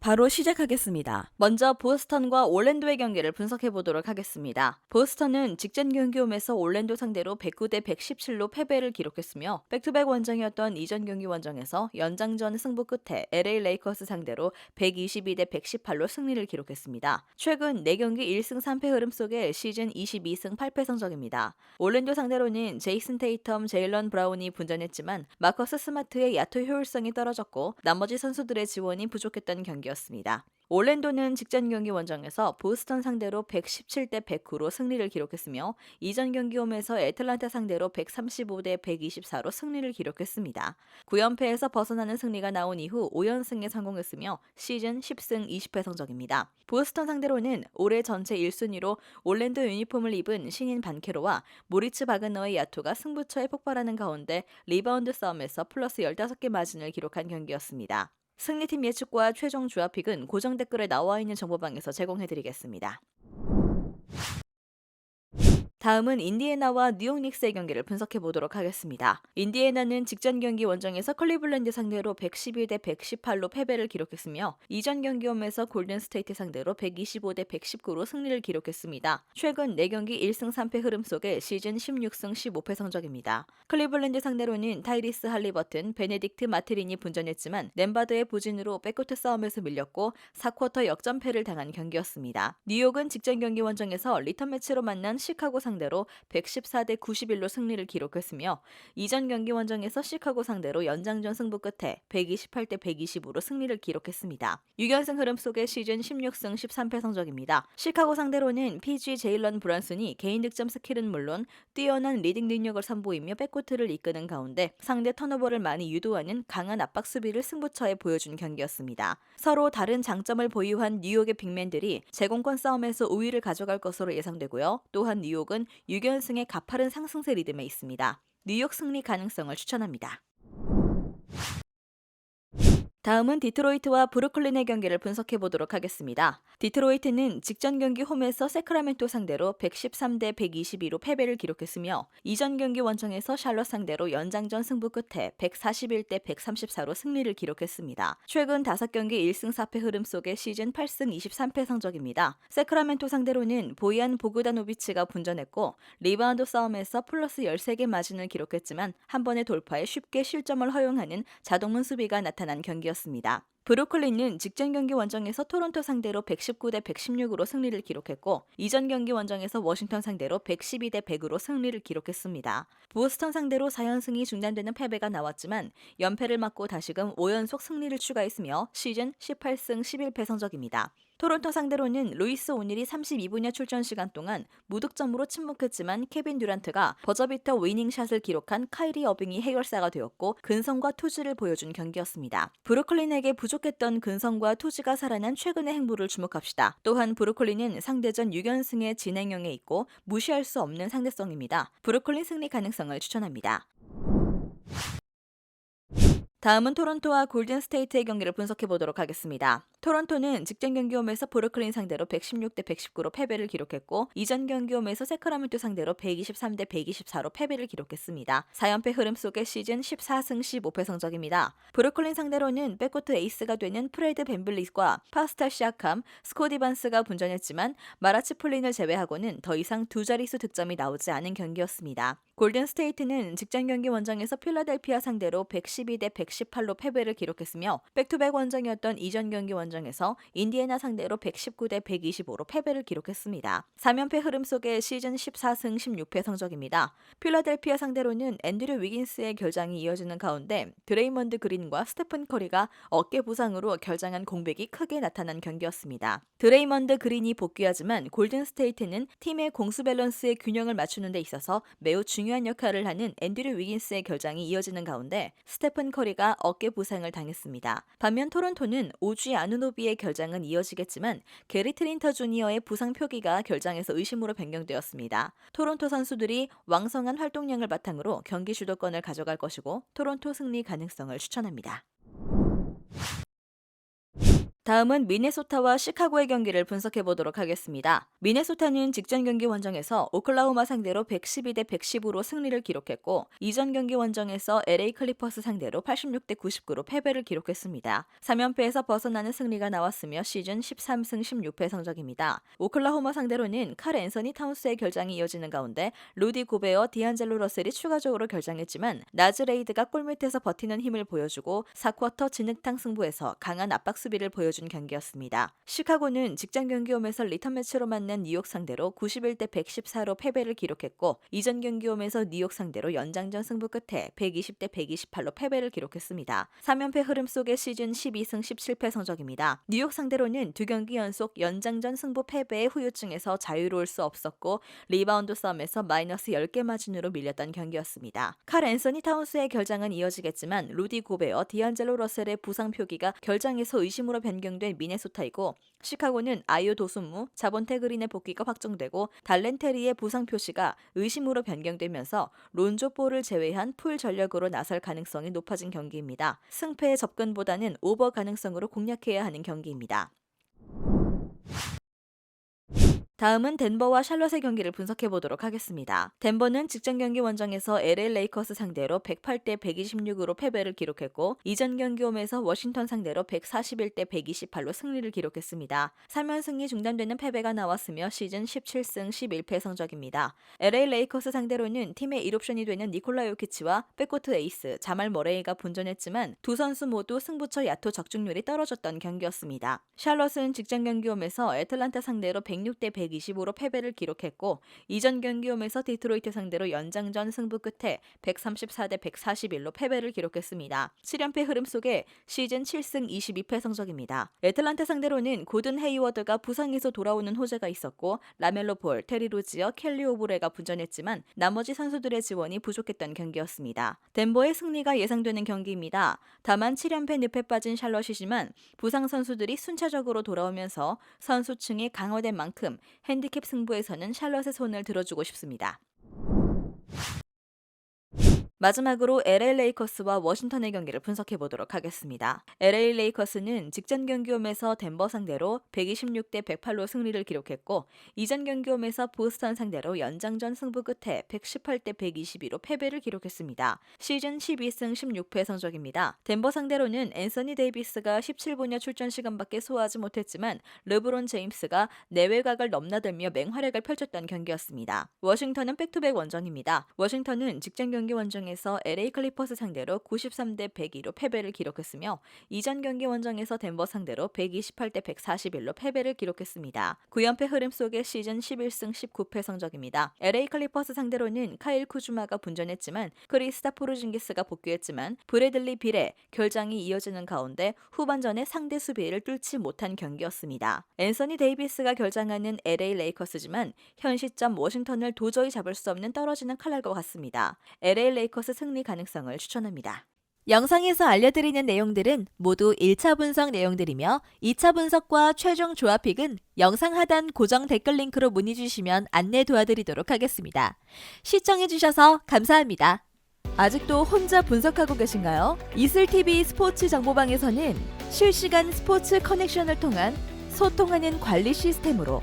바로 시작하겠습니다. 먼저 보스턴과 올랜도의 경기를 분석해 보도록 하겠습니다. 보스턴은 직전 경기 홈에서 올랜도 상대로 109대 117로 패배를 기록했으며 백투백 원정이었던 이전 경기 원정에서 연장전 승부 끝에 LA 레이커스 상대로 122대 118로 승리를 기록했습니다. 최근 4경기 1승 3패 흐름 속에 시즌 22승 8패 성적입니다. 올랜도 상대로는 제이슨 테이텀, 제일런 브라운이 분전했지만 마커스 스마트의 야투 효율성이 떨어졌고 나머지 선수들의 지원이 부족했던 경기 였습니다. 올랜도는 직전 경기 원정에서 보스턴 상대로 117대 109로 승리를 기록했으며 이전 경기 홈에서 애틀란타 상대로 135대 124로 승리를 기록했습니다. 9연패에서 벗어나는 승리가 나온 이후 5연승에 성공했으며 시즌 10승 20패 성적입니다. 보스턴 상대로는 올해 전체 1순위로 올랜도 유니폼을 입은 신인 반케로와 모리츠 바그너의 야투가 승부처에 폭발하는 가운데 리바운드 싸움에서 플러스 15개 마진을 기록한 경기였습니다. 승리팀 예측과 최종 주합픽은 고정 댓글에 나와 있는 정보방에서 제공해드리겠습니다. 다음은 인디애나와 뉴욕 닉스의 경기를 분석해 보도록 하겠습니다. 인디애나는 직전 경기 원정에서 클리블랜드 상대로 112대 118로 패배를 기록했으며 이전 경기 홈에서 골든 스테이트 상대로 125대 119로 승리를 기록했습니다. 최근 4경기 1승 3패 흐름 속에 시즌 16승 15패 성적입니다. 클리블랜드 상대로는 타이리스 할리버튼, 베네딕트 마트린이 분전했지만 nem바드의 부진으로 백코트 싸움에서 밀렸고 4쿼터 역전패를 당한 경기였습니다. 뉴욕은 직전 경기 원정에서 리턴 매치로 만난 시카고 상 대로 114대 91로 승리를 기록했으며 이전 경기 원정에서 시카고 상대로 연장전 승부 끝에 128대 120으로 승리를 기록했습니다. 6연승 흐름 속의 시즌 16승 13패 성적입니다. 시카고 상대로는 PG 제일런 브란슨이 개인 득점 스킬은 물론 뛰어난 리딩 능력을 선보이며 백코트를 이끄는 가운데 상대 턴오버를 많이 유도하는 강한 압박 수비를 승부처에 보여준 경기였습니다. 서로 다른 장점을 보유한 뉴욕의 빅맨들이 제공권 싸움에서 우위를 가져갈 것으로 예상되고요. 또한 뉴욕은 6연승의 가파른 상승세 리듬에 있습니다. 뉴욕 승리 가능성을 추천합니다. 다음은 디트로이트와 브루클린의 경기를 분석해 보도록 하겠습니다. 디트로이트는 직전 경기 홈에서 세크라멘토 상대로 113대 122로 패배를 기록했으며 이전 경기 원정에서 샬럿 상대로 연장전 승부 끝에 141대 134로 승리를 기록했습니다. 최근 5경기 1승 4패 흐름 속의 시즌 8승 23패 성적입니다. 세크라멘토 상대로는 보이안 보그다노비치가 분전했고 리바운드 싸움에서 플러스 13개 마진을 기록했지만 한 번의 돌파에 쉽게 실점을 허용하는 자동문 수비가 나타난 경기 였습니다. 습니다 브루클린은 직전 경기 원정에서 토론토 상대로 119대 116으로 승리를 기록했고 이전 경기 원정에서 워싱턴 상대로 112대 100으로 승리를 기록했습니다. 보스턴 상대로 4연승이 중단되는 패배가 나왔지만 연패를 맞고 다시금 5연속 승리를 추가했으며 시즌 18승 11패 성적입니다. 토론토 상대로는 루이스 오닐이 32분야 출전 시간 동안 무득점으로 침묵했지만 케빈 듀란트가 버저비터 위닝샷을 기록한 카이리 어빙이 해결사가 되었고 근성과 투지를 보여준 경기였습니다. 브루클린에게 부족했던 근성과 투지가 살아난 최근의 행보를 주목합시다. 또한 브루클린은 상대전 6연승의 진행형에 있고 무시할 수 없는 상대성입니다. 브루클린 승리 가능성을 추천합니다. 다음은 토론토와 골든 스테이트의 경기를 분석해 보도록 하겠습니다. 토론토는 직전 경기 홈에서 브루클린 상대로 116대 119로 패배를 기록했고 이전 경기 홈에서 세크라멘토 상대로 123대 124로 패배를 기록했습니다. 4연패 흐름 속의 시즌 14승 15패 성적입니다. 브루클린 상대로는 백코트 에이스가 되는 프레드 벤블릿과 파스탈 시아캄, 스코디 반스가 분전했지만 마라치 폴린을 제외하고는 더 이상 두 자릿수 득점이 나오지 않은 경기였습니다. 골든 스테이트는 직전 경기 원정에서 필라델피아 상대로 112대 118로 패배를 기록했으며 백투백 원정이었던 이전 경기 원정에서 인디애나 상대로 119대 125로 패배를 기록했습니다. 3연패 흐름 속의 시즌 14승 16패 성적입니다. 필라델피아 상대로는 앤드류 위긴스의 결장이 이어지는 가운데 드레이먼드 그린과 스테픈 커리가 어깨 부상으로 결장한 공백이 크게 나타난 경기였습니다. 드레이먼드 그린이 복귀하지만 골든 스테이트는 팀의 공수 밸런스의 균형을 맞추는 데 있어서 매우 중요한 역할을 하는 앤드류 위긴스의 결장이 이어지는 가운데 스테픈 커리가 어깨 부상을 당했습니다. 반면 토론토는 오지 아누노비의 결장은 이어지겠지만 게리 트린터 주니어의 부상 표기가 결장에서 의심으로 변경되었습니다. 토론토 선수들이 왕성한 활동량을 바탕으로 경기 주도권을 가져갈 것이고 토론토 승리 가능성을 추천합니다. 다음은 미네소타와 시카고의 경기를 분석해 보도록 하겠습니다. 미네소타는 직전 경기 원정에서 오클라호마 상대로 112대 110으로 승리를 기록했고 이전 경기 원정에서 LA 클리퍼스 상대로 86대 99로 패배를 기록했습니다. 3연패에서 벗어나는 승리가 나왔으며 시즌 13승 16패 성적입니다. 오클라호마 상대로는 칼 앤서니 타운스의 결장이 이어지는 가운데 루디 고베어, 디안젤로 러셀이 추가적으로 결장했지만 나즈레이드가 골밑에서 버티는 힘을 보여주고 4쿼터 진흙탕 승부에서 강한 압박 수비를 보여 준 경기였습니다. 시카고는 직전 경기 홈에서 리턴 매치로 만난 뉴욕 상대로 91대 114로 패배를 기록했고 이전 경기 홈에서 뉴욕 상대로 연장전 승부 끝에 120대 128로 패배를 기록했습니다. 3연패 흐름 속의 시즌 12승 17패 성적입니다. 뉴욕 상대로는 두 경기 연속 연장전 승부 패배의 후유증에서 자유로울 수 없었고 리바운드 싸움에서 마이너스 10개 마진으로 밀렸던 경기였습니다. 칼 앤서니 타운스의 결장은 이어지겠지만 루디 고베어, 디안젤로 러셀의 부상 표기가 결장에서 의심으로 변경 된 미네소타이고 시카고는 아이오 도순무, 자본테 그린의 복귀가 확정되고 달렌테리의 부상 표시가 의심으로 변경되면서 론조 볼을 제외한 풀 전력으로 나설 가능성이 높아진 경기입니다. 승패의 접근보다는 오버 가능성으로 공략해야 하는 경기입니다. 다음은 덴버와 샬럿의 경기를 분석해 보도록 하겠습니다. 덴버는 직전 경기 원정에서 LA 레이커스 상대로 108대 126으로 패배를 기록했고 이전 경기 홈에서 워싱턴 상대로 141대 128로 승리를 기록했습니다. 3연승이 중단되는 패배가 나왔으며 시즌 17승 11패 성적입니다. LA 레이커스 상대로는 팀의 1옵션이 되는 니콜라 요키치와 백코트 에이스 자말 머레이가 분전했지만 두 선수 모두 승부처 야투 적중률이 떨어졌던 경기였습니다. 샬럿은 직전 경기 홈에서 애틀란타 상대로 106대 125로 패배를 기록했고 이전 경기 홈에서 디트로이트 상대로 연장전 승부 끝에 134대 141로 패배를 기록했습니다. 7연패 흐름 속에 시즌 7승 22패 성적입니다. 애틀란타 상대로는 고든 헤이워드가 부상에서 돌아오는 호재가 있었고 라멜로 볼, 테리 로지어, 켈리 오브레가 분전했지만 나머지 선수들의 지원이 부족했던 경기였습니다. 덴버의 승리가 예상되는 경기입니다. 다만 7연패 늪에 빠진 샬럿이지만 부상 선수들이 순차적으로 돌아오면서 선수층이 강화된 만큼 핸디캡 승부에서는 샬럿의 손을 들어주고 싶습니다. 마지막으로 LA 레이커스와 워싱턴의 경기를 분석해 보도록 하겠습니다. LA 레이커스는 직전 경기 홈에서 덴버 상대로 126대 108로 승리를 기록했고 이전 경기 홈에서 보스턴 상대로 연장전 승부 끝에 118대 122로 패배를 기록했습니다. 시즌 12승 16패 성적입니다. 덴버 상대로는 앤서니 데이비스가 17분야 출전 시간밖에 소화하지 못했지만 르브론 제임스가 내외각을 넘나들며 맹활약을 펼쳤던 경기였습니다. 워싱턴은 백투백 원정입니다. 워싱턴은 직전 경기 원정에 원정에서 LA 클리퍼스 상대로 93대 102로 패배를 기록했으며 이전 경기 원정에서 덴버 상대로 128대 141로 패배를 기록했습니다. 9연패 흐름 속의 시즌 11승 19패 성적입니다. LA 클리퍼스 상대로는 카일 쿠주마가 분전했지만 크리스타 포르징기스가 복귀했지만 브래들리 빌의 결장이 이어지는 가운데 후반전에 상대 수비를 뚫지 못한 경기였습니다. 앤서니 데이비스가 결장하는 LA 레이커스지만 현 시점 워싱턴을 도저히 잡을 수 없는 떨어지는 칼날과 같습니다. LA 레이커스 승리 가능성을 추천합니다. 영상에서 알려드리는 내용들은 모두 1차 분석 내용들이며 2차 분석과 최종 조합픽은 영상 하단 고정 댓글 링크로 문의 주시면 안내 도와드리도록 하겠습니다. 시청해주셔서 감사합니다. 아직도 혼자 분석하고 계신가요? 이슬TV 스포츠 정보방에서는 실시간 스포츠 커넥션을 통한 소통하는 관리 시스템으로